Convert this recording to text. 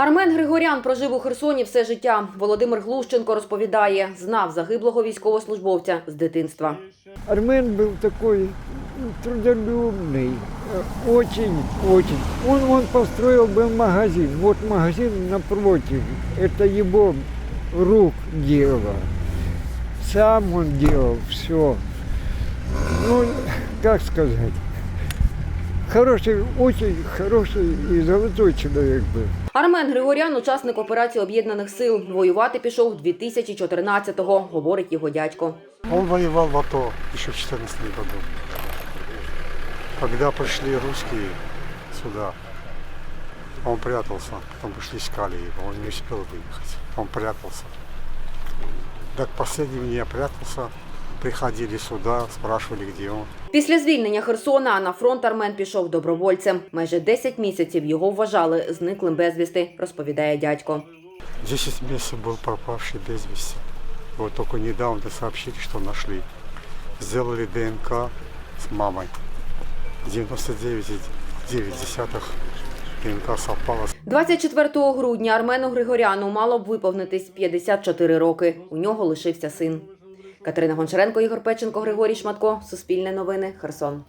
Армен Григорян прожив у Херсоні все життя. Володимир Глущенко розповідає, знав загиблого військовослужбовця з дитинства. Армен был такой ну, трудолюбный, э, очень-очень. Он, он построил был магазин. Вот магазин напротив. Это его рук дело. Сам он делал все. Ну, как сказать. Хороший, очень хороший и золотой человек был. Армен Григорян учасник операції об'єднаних сил. Воювати пішов 2014-го, говорить його дядько. Он воевал в АТО еще в 2014 году. Когда пришли русские сюда, он прятался, потом пришли искали его, он не успел выехать, он прятался. Так последним я прятался, приходили сюда, спрашивали, где он. Після звільнення Херсона на фронт Армен пішов добровольцем. Майже 10 місяців його вважали зниклим безвісти, розповідає дядько. 10 месяцев был пропавший без вести. Вот только недавно сообщили, что нашли. Сделали ДНК с мамой. 99,9 ДНК совпало 24 грудня Армену Григоряну мало б виповнитись 54 роки. У нього лишився син. Катерина Гончаренко, Ігор Печенко, Григорій Шматко. Суспільне новини. Херсон.